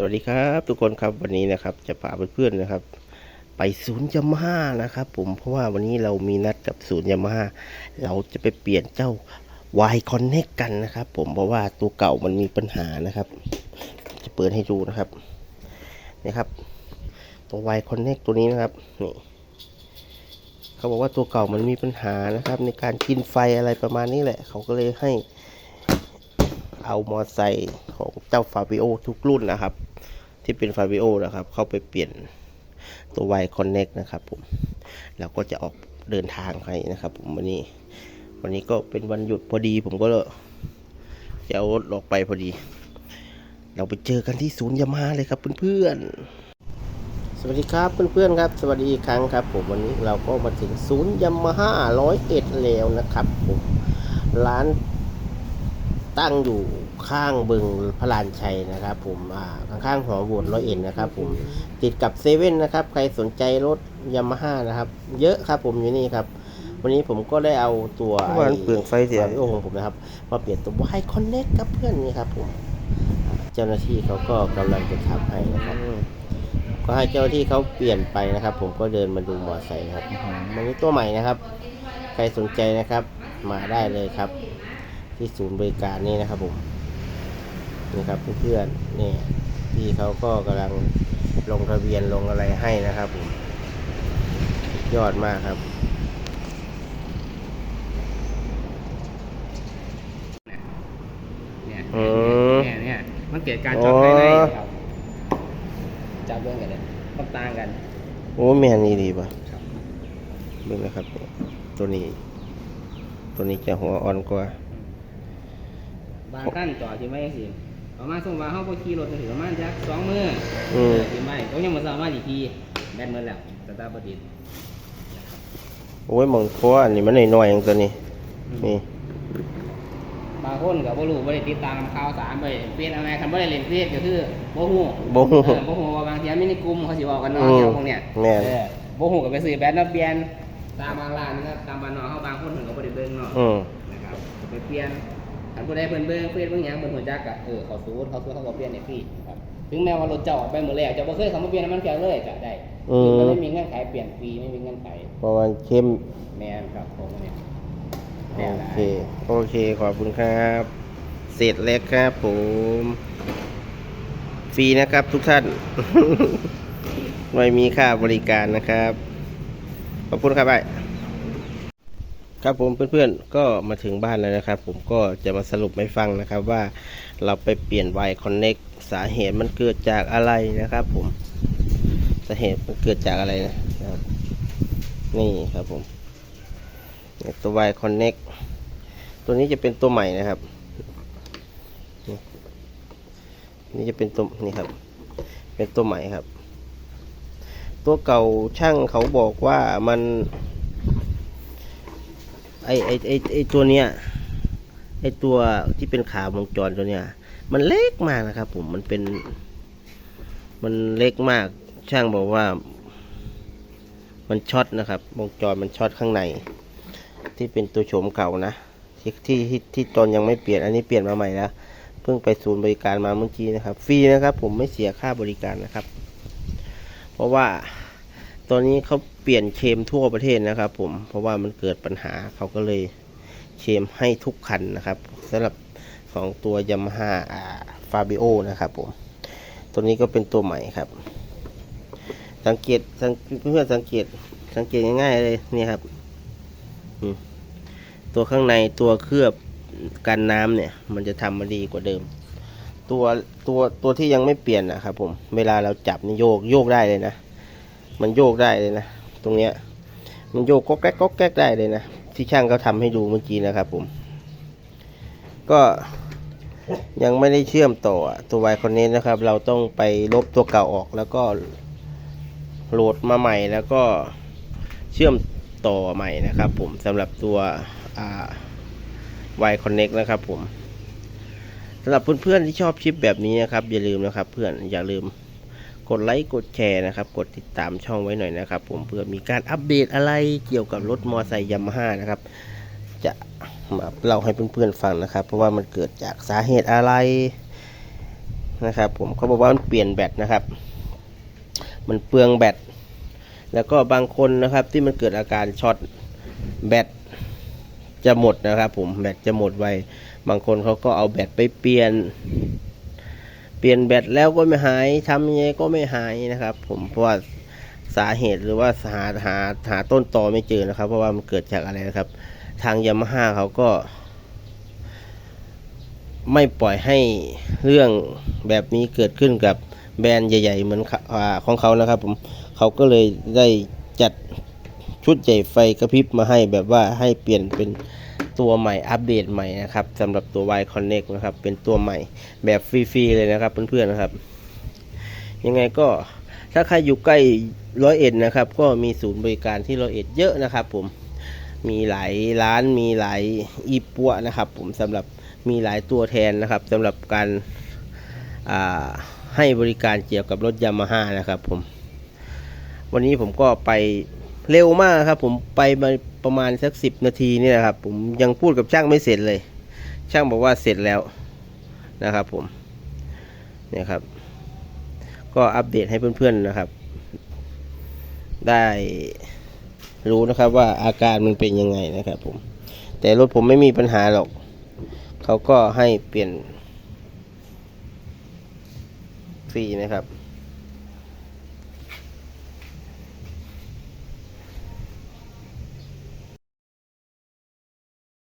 สวัสดีครับทุกคนครับวันนี้นะครับจะพาเพื่อนๆนะครับ ไปศูนย์ยามาฮ่านะครับ ผมเพราะว่าวันนี้เรามีนัดกับศูนย์ยามาฮ่าเราจะไปเปลี่ยนเจ้า Y Connect กันนะครับ ผมเพราะว่าตัวเก่ามันมีปัญหานะครับ จะเปิดให้ดูนะครับนี่ครับ ตัว Y Connect ตัวนี้นะครับนี่เขาบอกว่าตัวเก่ามันมีปัญหานะครับ ในการกินไฟอะไรประมาณนี้แหละ เขาก็เลยให้เอามอไซค์ของเจ้าฟาบิโอทุกรุ่นนะครับ ที่เป็นฟาบิโอนะครับ เข้าไปเปลี่ยนตัวไวคอนเน็กนะครับผมแล้วก็จะออกเดินทางไปนะครับ ผมวันนี้ วันนี้ก็เป็นวันหยุดพอดี ผมก็จะเอารถออกไปพอดี เราไปเจอกันที่ศูนย์ยามาเลยครับเพื่อนๆสวัสดีครับเพื่อนๆครับ สวัสดีอีกครั้งครับ ผมวันนี้เราก็มาถึงศูนย์ยามาฮ่าร้อยเอ็ดแล้วนะครับผมร้าน ตั้งอยู่ข้างบึงพระลานชัยนะครับ ผมอ่าข้างๆหอโหวตร้อยเอ็ดนะครับ ผมติดกับเซเว่นนะครับ ใครสนใจรถยามาฮ่านะครับ เยอะครับผมอยู่นี่ครับ วันนี้ผมก็ได้เอาตัวเมื่อวานเปลืองไฟเสียโอ้ของผมนะครับมาเปลี่ยนตัวไวคอนเน็กกับเพื่อนนี่ครับผมอ่าเจ้าหน้าที่เขาก็กำลังจะทำให้นะครับก็ให้เจ้าหน้าที่เขาเปลี่ยนไปนะครับ ผมก็เดินมาดูมอเตอร์ไซค์นะครับวันนี้ตัวใหม่นะครับ ใครสนใจนะครับ มาได้เลยครับ ที่ศูนย์บริการนี่นะครับผมนี่ครับเพื่อนๆนี่พี่เขาก็กำลังลงทะเบียนลงอะไรให้นะครับผมยอดมากครับเนี่ยอืมเนี่ยเนี่ยมันเกิดการช็อตภายในอ๋อครับจับเรื่องกันเลยมันต่างกันโอ้แม่นี่ดีป่ะครับเบิ่งนะครับ ตัวนี้ ตัวนี้จะหัวอ่อนกว่า บางขั้นต่อที่ไม่สิประมาณส่งว่าเขาพอขี่รถจะถือประมาณจักสองมืออืมที่ไม่ต้องยังมาสามารถอีกทีแบนเมื่อแล้วสตาร์ทประดิษฐ์โอ้ยหมองครัวอันนี้มันหน่อยๆอย่างตัวนี้นี่บางคนกับบ่รู้บ่ได้ติดตามข่าวสารไปเปลี่ยนอะไรคันบ่ได้เล่นเฟซก็คือบ่ฮู้บ่ฮู้เออบ่ฮู้ว่าบางทีมีในกลุ่มเขาสิบอกกันเนาะอืมเกี่ยวพวกเนี้ยแม่นเออบ่ฮู้ก็ไปซื้อแบนแล้วเปลี่ยนตามบางร้านนะครับตามบ้านนอกเขาบางคนเพิ่นก็บ่ได้เบิ่งเนาะอืมนะครับไปเปลี่ยน อันผู้ใดเพิ่นเบิ่งเฟซเบิ่งหยังเพิ่นหัวจักก็เออเขาสูตรเขาสูตรเขาก็เปลี่ยนให้ฟรีครับถึงแม้ว่ารถเจ้าออกไปหมดแล้วเจ้าบ่เคยเข้ามาเปลี่ยนน้ำมันเครื่องเลยก็ได้อืม มันไม่มีเงื่อนไขเปลี่ยนฟรีไม่มีเงื่อนไขเพราะมันเข้มแม่นครับผมเนี่ยโอเคโอเคขอบคุณครับ เสร็จแล้วครับผมฟรีนะครับทุกท่าน ไม่มีค่าบริการนะครับ ขอบคุณครับไอ้ ครับผมเพื่อนๆก็มาถึงบ้านแล้วนะครับ ผมก็จะมาสรุปให้ฟังนะครับว่าเราไปเปลี่ยน Y Connect สาเหตุมันเกิดจากอะไรนะครับ ผมสาเหตุมันเกิดจากอะไรนะครับนี่ครับผมตัว Y Connect ตัวนี้จะเป็นตัวใหม่นะครับนี่จะเป็นตัวนี่ครับ เป็นตัวใหม่ครับ ตัวเก่าช่างเขาบอกว่ามัน ไอไอไอไอตัวเนี้ยไอตัวที่เป็นขาวงจรตัวเนี้ย มันเล็กมากนะครับผมมันเป็น มันเล็กมาก ช่างบอกว่า มันช็อตนะครับ วงจรมันช็อตข้างใน ที่เป็นตัวโฉมเก่านะที่ที่ที่ที่ตนยังไม่เปลี่ยนอันนี้เปลี่ยนมาใหม่แล้วเพิ่งไปศูนย์บริการมาเมื่อกี้นะครับ ฟรีนะครับ ผมไม่เสียค่าบริการนะครับ เพราะว่า ตอนนี้เขาเปลี่ยนเคมทั่วประเทศนะครับ ผม เพราะว่ามันเกิดปัญหาเขาก็เลยเคมให้ทุกคันนะครับสำหรับของตัวยามาฮ่าฟาบิโอนะครับผม ตัวนี้ก็เป็นตัวใหม่ครับ สังเกตสังเพื่อนๆสังเกตสังเกตง่ายๆเลยนี่ครับตัวข้างในตัวเคลือบกันน้ำเนี่ย มันจะทำมาดีกว่าเดิม ตัวตัวตัวที่ยังไม่เปลี่ยนนะครับผม เวลาเราจับนี่โยกโยกได้เลยนะ มันโยกได้เลยนะ ตรงเนี้ย มันโยกก็แก๊กก็แก๊กได้เลยนะ ที่ช่างเขาทำให้ดูเมื่อกี้นะครับผม ก็ยังไม่ได้เชื่อมต่อตัวไวคอนเนตนะครับ เราต้องไปลบตัวเก่าออกแล้วก็โหลดมาใหม่แล้วก็เชื่อมต่อใหม่นะครับผมสำหรับตัว Y Connect นะครับผมสำหรับเพื่อนๆที่ชอบคลิปแบบนี้นะครับ อย่าลืมนะครับเพื่อนอย่าลืม กดไลค์กดแชร์นะครับ กดติดตามช่องไว้หน่อยนะครับ ผมเพื่อมีการอัปเดตอะไรเกี่ยวกับรถมอไซค์ยามาฮ่านะครับ จะมาเล่าให้เพื่อนๆฟังนะครับ เพราะว่ามันเกิดจากสาเหตุอะไรนะครับ ผมเขาบอกว่ามันเปลี่ยนแบตนะครับ มันเปลืองแบตแล้วก็บางคนนะครับที่มันเกิดอาการช็อตแบตจะหมดนะครับ ผมแบตจะหมดไวบางคนเขาก็เอาแบตไปเปลี่ยน เปลี่ยนแบตแล้วก็ไม่หายทำยังไงก็ไม่หายนะครับ ผมเพราะว่าสาเหตุหรือว่าหาหาหาต้นตอไม่เจอนะครับ เพราะว่ามันเกิดจากอะไรนะครับ ทางยามาฮ่าเขาก็ ไม่ปล่อยให้เรื่องแบบนี้เกิดขึ้นกับแบรนด์ใหญ่ ๆ เหมือนของเขานะครับ ผมเขาก็เลยได้จัดชุดใหญ่ไฟกระพริบมาให้แบบว่าให้เปลี่ยนเป็น ตัวใหม่อัปเดตใหม่นะครับสำหรับตัว Y Connect นะครับ เป็นตัวใหม่แบบฟรีๆเลยนะครับเพื่อนๆนะครับ ยังไงก็ถ้าใครอยู่ใกล้ร้อยเอ็ดนะครับ ก็มีศูนย์บริการที่ร้อยเอ็ดเยอะนะครับ ผมมีหลายร้านมีหลายอีปัวนะครับ ผมสำหรับมีหลายตัวแทนนะครับสำหรับการาให้บริการเกี่ยวกับรถยามาฮ่านะครับ ผม วันนี้ผมก็ไป เร็วมากครับผมไปมาประมาณสักสิบนาทีนี่นะครับ ผมยังพูดกับช่างไม่เสร็จเลย ช่างบอกว่าเสร็จแล้วนะครับ ผมเนี่ยครับ ก็อัปเดตให้เพื่อนๆนะครับ ได้รู้นะครับว่าอาการมันเป็นยังไงนะครับ ผม แต่รถผมไม่มีปัญหาหรอก เขาก็ให้เปลี่ยนฟรีนะครับ